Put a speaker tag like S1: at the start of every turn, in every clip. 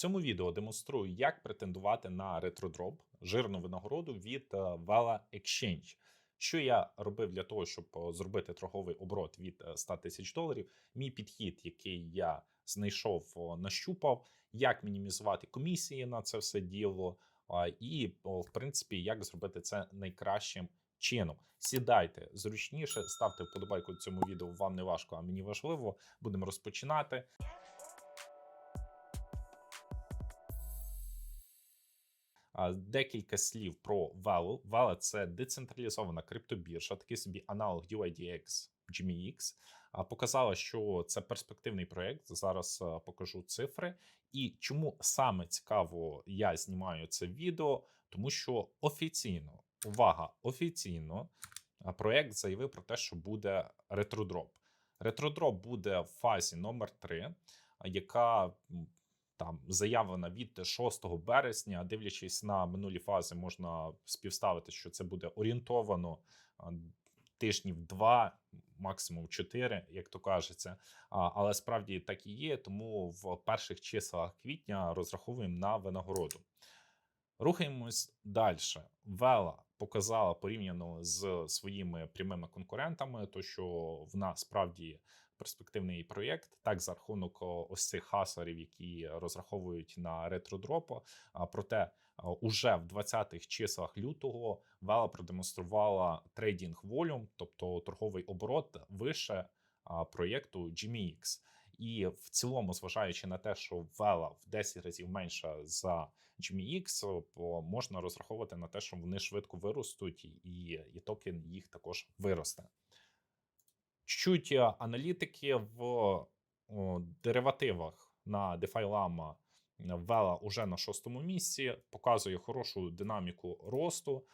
S1: цьому відео демонструю, як претендувати на ретродроп, жирну винагороду від е, Vela Exchange. Що я робив для того, щоб е, зробити торговий оборот від е, 100 тисяч доларів? Мій підхід, який я знайшов, нащупав, як мінімізувати комісії на це все діло, і, в принципі, як зробити це найкращим чином. Сідайте зручніше, ставте вподобайку цьому відео. Вам не важко, а мені важливо. Будемо розпочинати. Декілька слів про Velo. Velo – це децентралізована криптобіржа, такий собі аналог UIDX, GMX. Показала, що це перспективний проєкт. Зараз покажу цифри. І чому саме цікаво я знімаю це відео, тому що офіційно, увага, офіційно а, проєкт заявив про те, що буде ретродроп. Ретродроп буде в фазі номер 3 яка там заявлена від 6 березня. Дивлячись на минулі фази, можна співставити, що це буде орієнтовано тижнів два, максимум чотири, як то кажеться. Але справді так і є. Тому в перших числах квітня розраховуємо на винагороду. Рухаємось далі. Вела показала порівняно з своїми прямими конкурентами, то що в нас справді перспективний проєкт, так за рахунок ось цих хаслерів, які розраховують на ретродропо. А проте уже в 20-х числах лютого Вела продемонструвала трейдинг волюм, тобто торговий оборот вище проєкту GMX. І в цілому, зважаючи на те, що Вела в 10 разів менша за GMX, можна розраховувати на те, що вони швидко виростуть, і, і токен їх також виросте. Чуть е, аналітики в о, деривативах на DeFi Lama Вела уже на шостому місці, показує хорошу динаміку росту.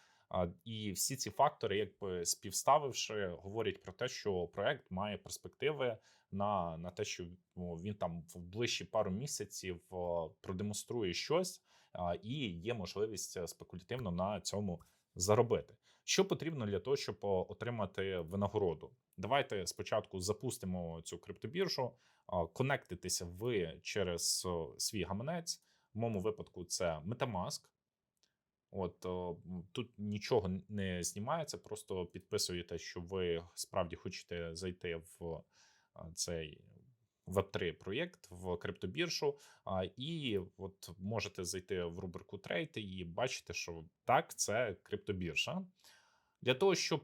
S1: І всі ці фактори, якби співставивши, говорять про те, що проект має перспективи на, на те, що він там в ближчі пару місяців продемонструє щось, і є можливість е, спекулятивно на цьому заробити. Що потрібно для того, щоб отримати винагороду? Давайте спочатку запустимо цю криптобіржу, а, конектитеся ви через свій гаманець. В моєму випадку це MetaMask. От тут нічого не знімається, просто підписуєте, що ви справді хочете зайти в цей Web3 проєкт в криптобіржу, і от можете зайти в рубрику трейд і бачите, що так, це криптобіржа. Для того, щоб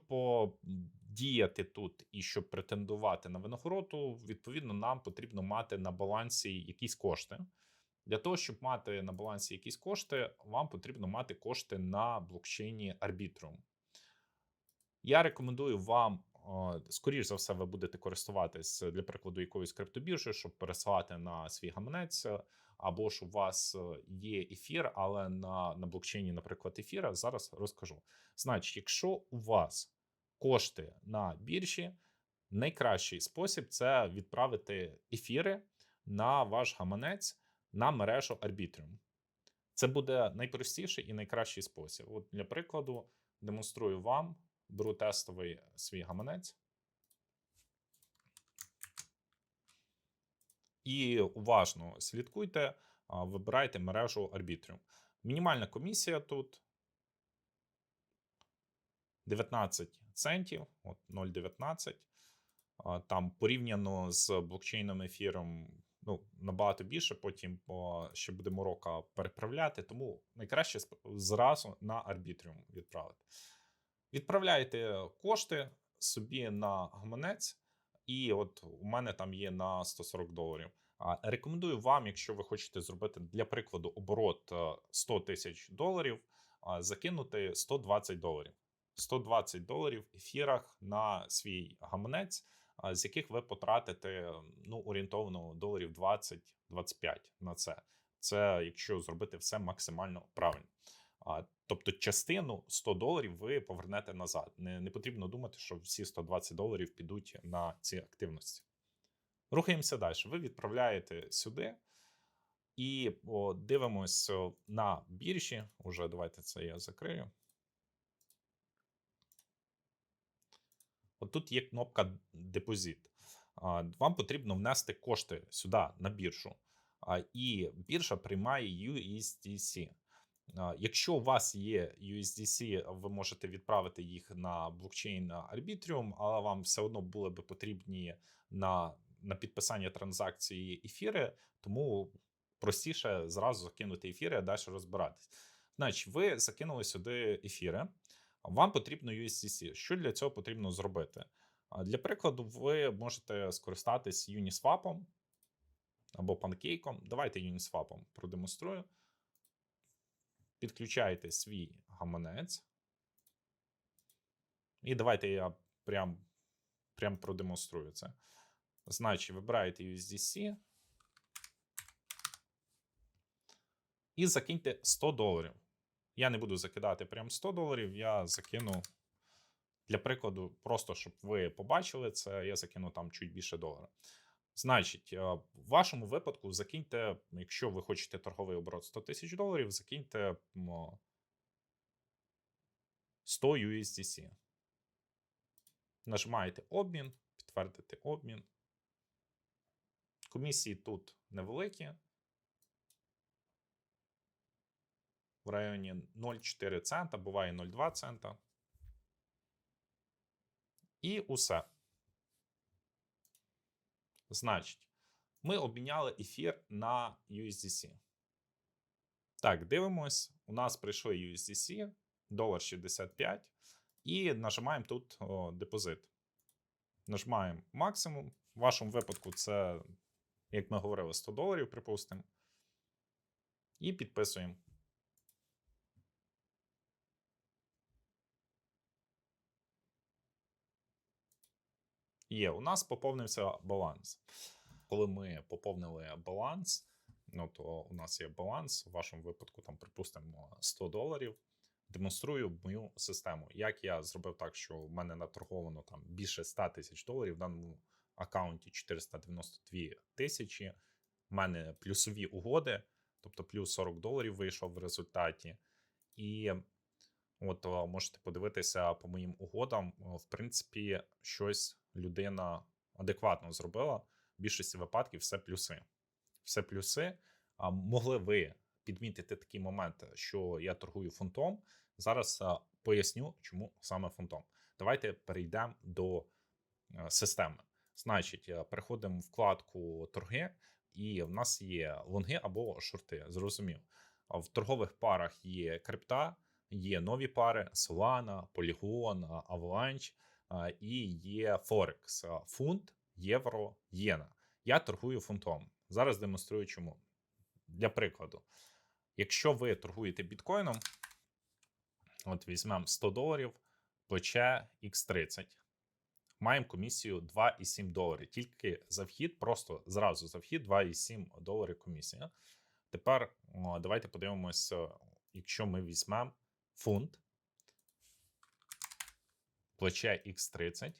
S1: діяти тут і щоб претендувати на винагороду, відповідно, нам потрібно мати на балансі якісь кошти. Для того, щоб мати на балансі якісь кошти, вам потрібно мати кошти на блокчейні Arbitrum. Я рекомендую вам, скоріш за все, ви будете користуватись для прикладу якоюсь криптобіржею, щоб пересилати на свій гаманець, е, або ж у вас е, є ефір, але на, на блокчейні, наприклад, ефіра, зараз розкажу. Значить, якщо у вас кошти на біржі, найкращий спосіб це відправити ефіри на ваш гаманець на мережу Arbitrum. Це буде найпростіший і найкращий спосіб. От для прикладу, демонструю вам, беру тестовий свій гаманець. І уважно слідкуйте, вибирайте мережу Arbitrum. Мінімальна комісія тут 19 центів, от 0,19. Там порівняно з блокчейном ефіром ну, набагато більше, потім ще будемо рока переправляти, тому найкраще зразу на Arbitrum відправити. Відправляєте кошти собі на гаманець, і от у мене там є на 140 доларів. Рекомендую вам, якщо ви хочете зробити для прикладу оборот е, 100 тисяч доларів, закинути 120 доларів. 120 доларів ефірах на свій гаманець, з яких ви потратите ну, орієнтовно доларів 20-25 на це. Це якщо зробити все максимально правильно. Тобто частину 100 доларів ви повернете назад. Не, не потрібно думати, що всі 120 доларів підуть на ці активності. Рухаємося далі. Ви відправляєте сюди і о, дивимось на біржі. Уже давайте це я закрию. От тут є кнопка депозит. Вам потрібно внести кошти сюди на біржу. і біржа приймає USDC. Якщо у вас є USDC, ви можете відправити їх на блокчейн Arbitrium, але вам все одно були би потрібні на, на підписання транзакції ефіри, тому простіше зразу закинути ефіри, а далі розбиратись. Значить, ви закинули сюди ефіри, вам потрібно USDC. Що для цього потрібно зробити? Для прикладу, ви можете скористатись Uniswap або панкейком. Давайте Uniswap продемонструю. Підключаєте свій гаманець. І давайте я прям, прям продемонструю це. Значить, вибираєте USDC. І закиньте 100 доларів. Я не буду закидати прям 100 доларів, я закину для прикладу, просто щоб ви побачили це, я закину там чуть більше долара. Значить, е, в вашому випадку закиньте, якщо ви хочете торговий оборот 100 тисяч доларів, закиньте 100 USDC. Нажимаєте обмін, підтвердити обмін. Комісії тут невеликі. В районі 0,4 цента, буває 0,2 цента. І усе. Значить, ми обміняли ефір на USDC. Так, дивимось. У нас прийшли USDC, долар 65, і нажимаємо тут о, депозит. Нажимаємо максимум. В вашому випадку, це, як ми говорили, 100 доларів, припустимо. І підписуємо. Є, у нас поповнився баланс. Коли ми поповнили баланс, ну то у нас є баланс, в вашому випадку, там, припустимо, 100 доларів. Демонструю мою систему. Як я зробив так, що в мене наторговано там більше 100 тисяч доларів, в даному аккаунті 492 тисячі. У мене плюсові угоди, тобто плюс 40 доларів вийшов в результаті. І От можете подивитися по моїм угодам. В принципі, щось людина адекватно зробила. В більшості випадків все плюси. Все плюси. А могли ви підмітити такий момент, що я торгую фунтом. Зараз поясню, чому саме фунтом. Давайте перейдемо до е, системи. Значить, е, переходимо в вкладку торги, і в нас є лонги або шорти. Зрозумів. В торгових парах є крипта. Є нові пари: Solana, Polygon, Avalanche і є Forex, фунт, євро, єна. Я торгую фунтом. Зараз демонструю чому. Для прикладу, якщо ви торгуєте біткоїном, от візьмемо 100 доларів, плече X30. Маємо комісію 2,7 доларів. Тільки за вхід, просто зразу за вхід 2,7 доларів комісія. Тепер давайте подивимося, якщо ми візьмемо фунт, плече X30.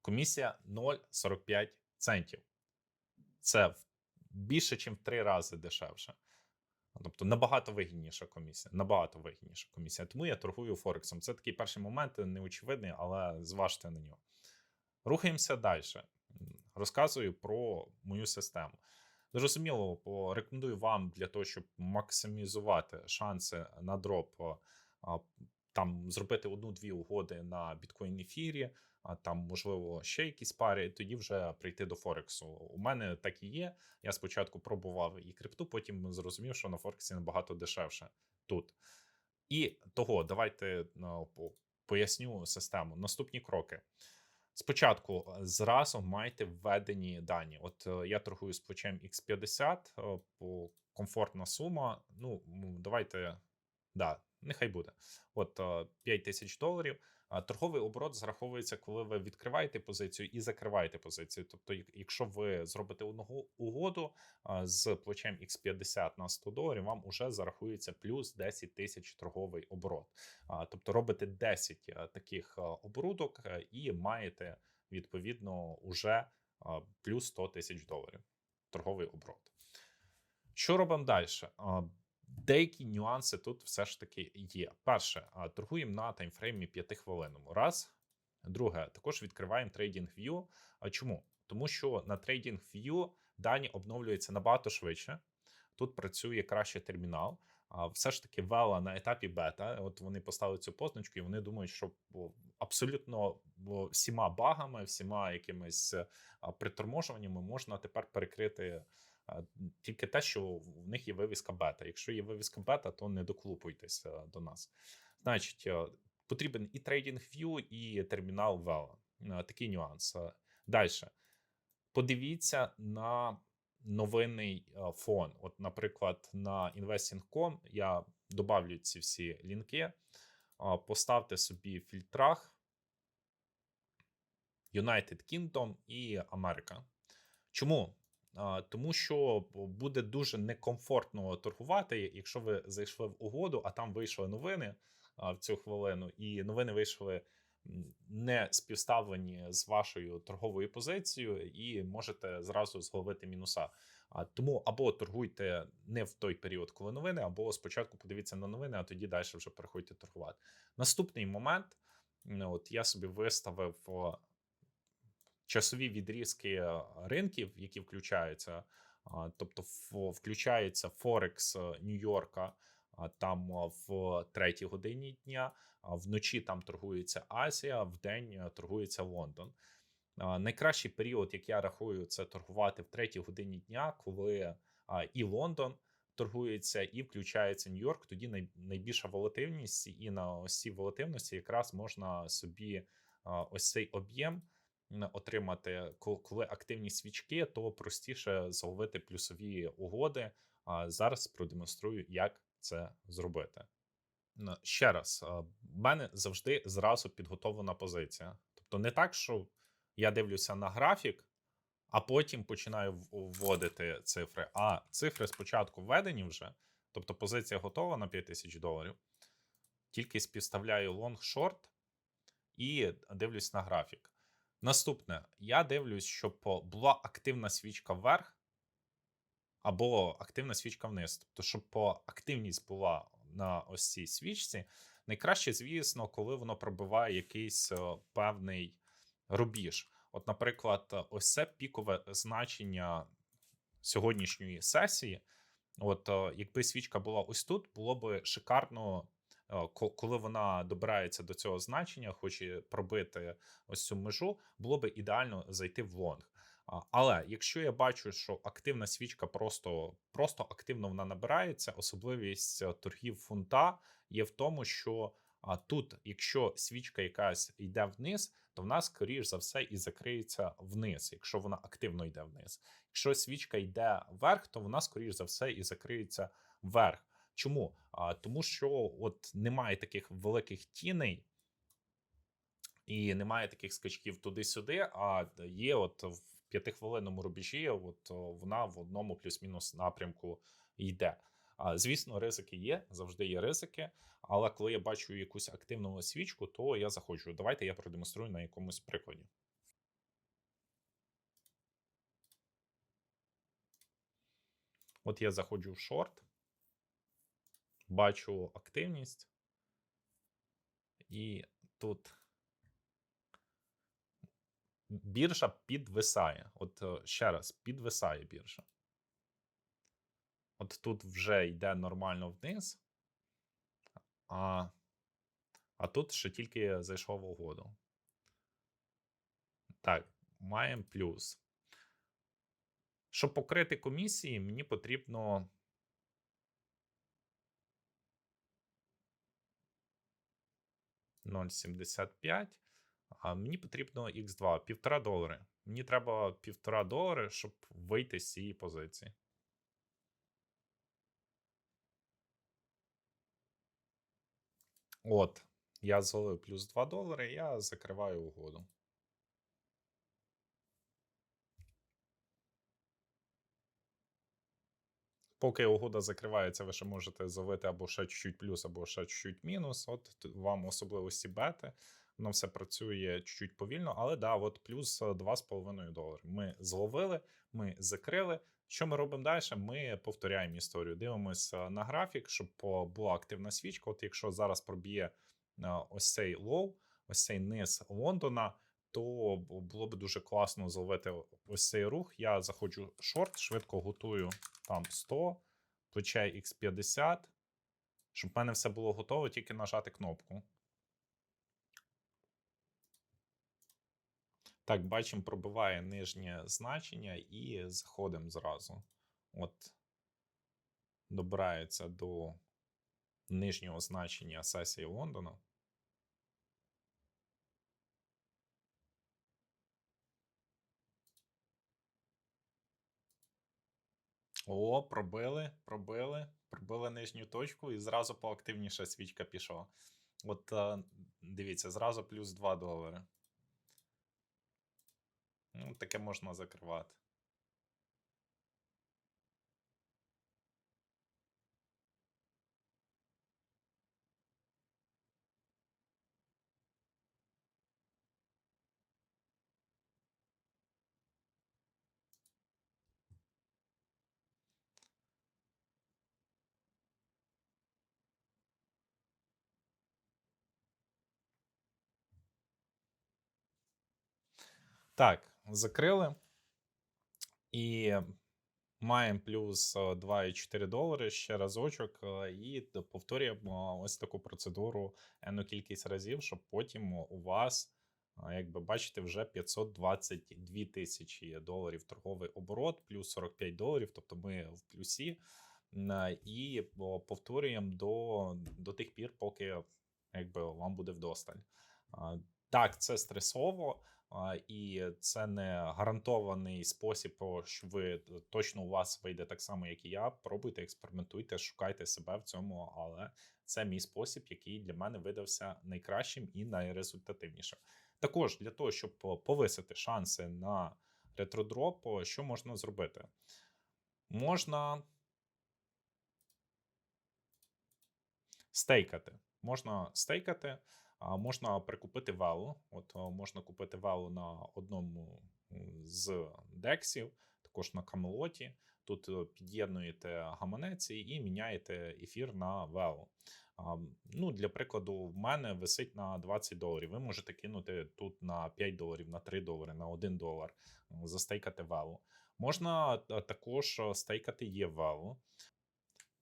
S1: Комісія 0,45 центів. Це більше, ніж в три рази дешевше. Тобто набагато вигідніша комісія. Набагато вигідніша комісія. Тому я торгую Форексом. Це такий перший момент, неочевидний, але зважте на нього. Рухаємося далі. Розказую про мою систему. Зрозуміло, по- рекомендую вам для того, щоб максимізувати шанси на дроп, там зробити одну-дві угоди на біткоін ефірі, а там, можливо, ще якісь пари, і тоді вже прийти до Форексу. У мене так і є. Я спочатку пробував і крипту, потім зрозумів, що на Форексі набагато дешевше тут. І того, давайте ну, поясню систему. Наступні кроки. Спочатку е, зразу майте введені дані. От е, я торгую з плечем X50, е, по комфортна сума. Ну, давайте, да, нехай буде. От е, 5 тисяч доларів. Торговий оборот зраховується, коли ви відкриваєте позицію і закриваєте позицію. Тобто, якщо ви зробите одну угоду з плечем X50 на 100 доларів, вам уже зарахується плюс 10 тисяч торговий оборот. Тобто робите 10 е, таких е, оборудок е, і маєте відповідно уже плюс 100 тисяч доларів торговий оборот. Що робимо далі? Деякі нюанси тут все ж таки є. Перше, торгуємо на таймфреймі 5 хвилинному. Раз. Друге, також відкриваємо TradingView. А чому? Тому що на TradingView дані обновлюються набагато швидше. Тут працює краще термінал. А все ж таки Вела на етапі бета. От вони поставили цю позначку, і вони думають, що абсолютно всіма багами, всіма якимись приторможуваннями можна тепер перекрити тільки те, що в них є вивіска бета. Якщо є вивіска бета, то не доклупуйтеся до нас. Значить, е, потрібен і TradingView, і термінал Vela. Е, Такий нюанс. Далі. Подивіться на новинний е, фон. От, наприклад, на Investing.com я добавлю ці всі лінки. Поставте собі в фільтрах United Kingdom і Америка. Чому? Тому що буде дуже некомфортно торгувати, якщо ви зайшли в угоду, а там вийшли новини в цю хвилину, і новини вийшли не співставлені з вашою торговою позицією, і можете зразу зловити мінуса. Тому або торгуйте не в той період, коли новини, або спочатку подивіться на новини, а тоді далі вже переходьте торгувати. Наступний момент, от я собі виставив часові відрізки е, ринків, які включаються. Тобто включається Форекс Нью-Йорка там в третій годині дня, вночі там торгується Азія, в день е, торгується Лондон. Найкращий період, як я рахую, це торгувати в третій годині дня, коли і Лондон торгується, і включається Нью-Йорк. Тоді найбільша волатильність, і на ось цій волатильності якраз можна собі ось цей об'єм отримати. Коли активні свічки, то простіше зловити плюсові угоди. А зараз продемонструю, як це зробити. Ще раз, в мене завжди зразу підготовлена позиція. Тобто, не так, що я дивлюся на графік, а потім починаю вводити цифри. А цифри спочатку введені вже, тобто позиція готова на 5000 доларів. Тільки співставляю лонг-шорт і дивлюсь на графік. Наступне, я дивлюсь, щоб була активна свічка вверх або активна свічка вниз. Тобто, щоб активність була на ось цій свічці. Найкраще, звісно, коли воно пробиває якийсь е, певний рубіж. От, наприклад, ось це пікове значення сьогоднішньої сесії. От, е, якби свічка була ось тут, було б шикарно, коли вона добирається до цього значення, хоче пробити ось цю межу, було б ідеально зайти в лонг. Але якщо я бачу, що активна свічка просто, просто активно вона набирається, особливість е, торгів фунта є в тому, що тут, якщо свічка якась йде вниз, то вона, скоріш за все, і закриється вниз, якщо вона активно йде вниз. Якщо свічка йде вверх, то вона, скоріш за все, і закриється вверх. Чому? А, тому що от немає таких великих тіней. І немає таких скачків туди-сюди, а є от в п'ятихвилинному рубежі, от вона в одному плюс-мінус напрямку йде. Звісно, ризики є, завжди є ризики. Але коли я бачу якусь активну свічку, то я заходжу. Давайте я продемонструю на якомусь прикладі. От я заходжу в шорт, бачу активність, і тут біржа підвисає. От е, ще раз, підвисає біржа. От тут вже йде нормально вниз, а, а тут ще тільки зайшов угоду. Так, маємо плюс. Щоб покрити комісії, мені потрібно. Ноль сімдесят п'ять. А мені потрібно X2, півтора долари. Мені треба півтора долари, щоб вийти з цієї позиції. От, я залив плюс 2 долари, я закриваю угоду. Поки угода закривається, ви ще можете залити або ще чуть-чуть плюс, або ще чуть-чуть мінус. От вам особливості бети. Воно все працює чуть-чуть повільно, але да, от плюс е, 2,5 долари. Ми зловили, ми закрили. Що ми робимо далі? Ми повторяємо історію. Дивимося на графік, щоб була активна свічка. От якщо зараз проб'є е, ось цей лоу, ось цей низ Лондона, то було б дуже класно зловити ось цей рух. Я заходжу шорт, швидко готую там 100, плече X50, щоб в мене все було готово, тільки нажати кнопку. Так, бачимо, пробиває нижнє значення і заходимо зразу. От, добирається до нижнього значення сесії Лондона. О, пробили, пробили, пробили нижню точку і зразу поактивніша свічка пішла. От е, дивіться, зразу плюс 2 долари. Ну, таке можна закривати. Так, закрили. І маємо плюс е, 2,4 долари ще разочок, і повторюємо ось таку процедуру енну кількість разів, щоб потім у вас, як бачите, вже 522 тисячі доларів торговий оборот, плюс 45 доларів, тобто ми в плюсі. І повторюємо до, до тих пір, поки якби, вам буде вдосталь. Так, це стресово. І це не гарантований спосіб, що ви точно у вас вийде так само, як і я. Пробуйте, експериментуйте, шукайте себе в цьому, але це мій спосіб, який для мене видався найкращим і найрезультативнішим. Також для того, щоб повисити шанси на ретродроп, що можна зробити? Можна стейкати. Можна стейкати, можна прикупити валу. От е, можна купити валу на одному з дексів, також на камелоті. Тут е, під'єднуєте гаманець і міняєте ефір на велу. Ну, для прикладу, в мене висить на 20 доларів. Ви можете кинути тут на 5 доларів, на 3 долари, на 1 долар, застейкати велу. Можна е, також стейкати ЄВелу.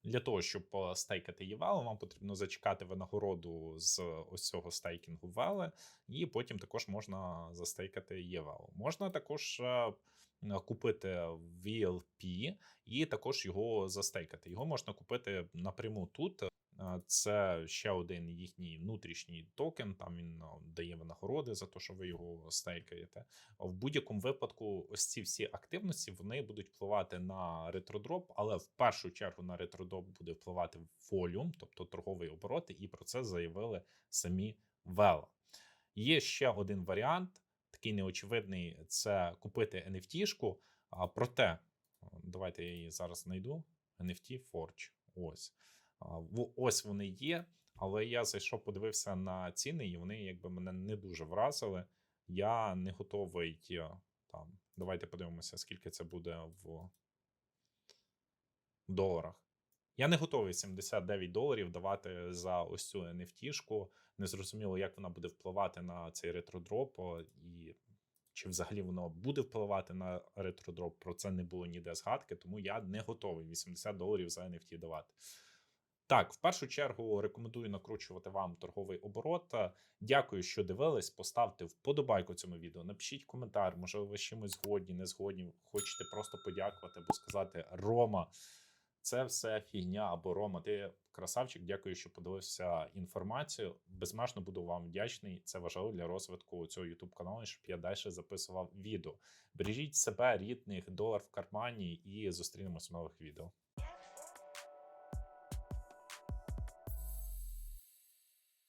S1: Для того, щоб е, стейкати ЄВЕЛ, вам потрібно зачекати винагороду з ось цього стейкінгу вали, і потім також можна застейкати ЄВЕЛ. Можна також е, купити VLP і також його застейкати. Його можна купити напряму тут. Е, Це ще один їхній внутрішній токен. Там він е, дає винагороди за те, що ви його стейкаєте. В будь-якому випадку, ось ці всі активності вони будуть впливати на ретродроп, але в першу чергу на ретродроп буде впливати волюм, тобто торговий оборот, і про це заявили самі Вела. Є ще один варіант, такий неочевидний: це купити NFT-шку. Проте, давайте я її зараз знайду. NFT Forge. Ось. Ось вони є. Але я зайшов, подивився на ціни, і вони якби мене не дуже вразили. Я не готовий е, там. Давайте подивимося, скільки це буде в доларах. Я не готовий 79 доларів давати за ось цю NFT-шку. Незрозуміло, як вона буде впливати на цей ретродроп, і чи взагалі воно буде впливати на ретродроп. Про це не було ніде згадки, тому я не готовий 80 доларів за NFT давати. Так, в першу чергу рекомендую накручувати вам торговий оборот. Е, Дякую, що дивились. Поставте вподобайку цьому відео. Напишіть коментар, може ви з чимось згодні, не згодні. Хочете просто подякувати або сказати Рома. Це все фігня або Рома. Ти красавчик. Дякую, що подивився інформацію. Безмежно буду вам вдячний. Це важливо для розвитку цього youtube каналу, щоб я далі записував відео. Бережіть себе, рідних, долар в кармані, і зустрінемось в нових відео.